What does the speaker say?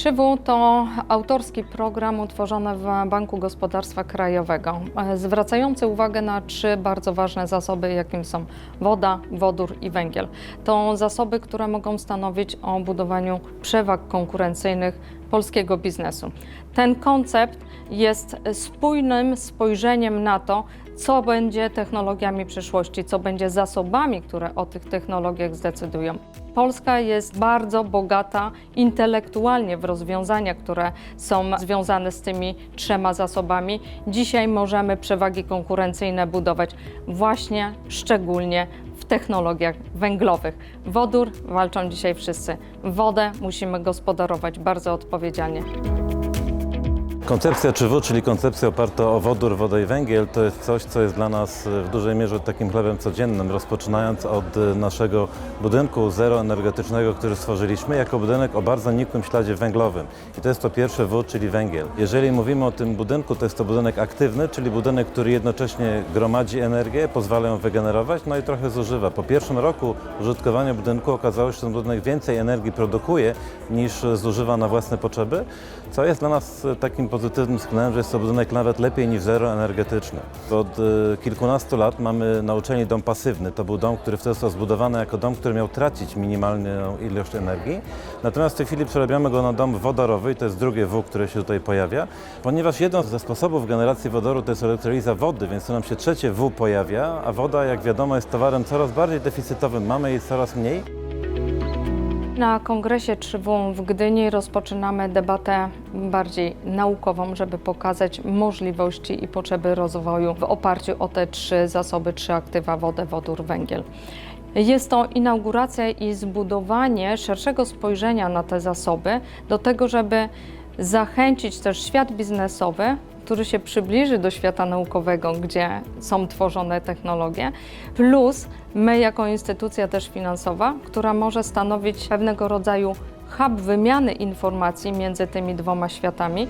3W to autorski program utworzony w Banku Gospodarstwa Krajowego, zwracający uwagę na trzy bardzo ważne zasoby, jakim są woda, wodór i węgiel. To zasoby, które mogą stanowić o budowaniu przewag konkurencyjnych polskiego biznesu. Ten koncept jest spójnym spojrzeniem na to, co będzie technologiami przyszłości, co będzie zasobami, które o tych technologiach zdecydują. Polska jest bardzo bogata intelektualnie w rozwiązania, które są związane z tymi trzema zasobami. Dzisiaj możemy przewagi konkurencyjne budować właśnie szczególnie w technologiach węglowych. Wodór walczą dzisiaj wszyscy. Wodę musimy gospodarować bardzo odpowiedzialnie. Koncepcja 3W, czyli koncepcja oparta o wodór, wodę i węgiel, to jest coś, co jest dla nas w dużej mierze takim chlebem codziennym, rozpoczynając od naszego budynku zeroenergetycznego, który stworzyliśmy, jako budynek o bardzo nikłym śladzie węglowym. I to jest to pierwsze W, czyli węgiel. Jeżeli mówimy o tym budynku, to jest to budynek aktywny, czyli budynek, który jednocześnie gromadzi energię, pozwala ją wygenerować, no i trochę zużywa. Po pierwszym roku użytkowania budynku okazało się, że ten budynek więcej energii produkuje niż zużywa na własne potrzeby, co jest dla nas takim pozytywnym sygnałem, że jest to budynek nawet lepiej niż zeroenergetyczny. Od e, kilkunastu lat mamy na dom pasywny. To był dom, który wtedy został zbudowany jako dom, który miał tracić minimalną ilość energii. Natomiast w tej chwili przerabiamy go na dom wodorowy i to jest drugie W, które się tutaj pojawia, ponieważ jeden ze sposobów generacji wodoru to jest elektroliza wody, więc tu nam się trzecie W pojawia, a woda, jak wiadomo, jest towarem coraz bardziej deficytowym. Mamy jej coraz mniej. Na kongresie 3W w Gdyni rozpoczynamy debatę bardziej naukową, żeby pokazać możliwości i potrzeby rozwoju w oparciu o te trzy zasoby, trzy aktywa wodę, wodór, węgiel. Jest to inauguracja i zbudowanie szerszego spojrzenia na te zasoby, do tego, żeby zachęcić też świat biznesowy, który się przybliży do świata naukowego, gdzie są tworzone technologie, plus my jako instytucja też finansowa, która może stanowić pewnego rodzaju hub wymiany informacji między tymi dwoma światami.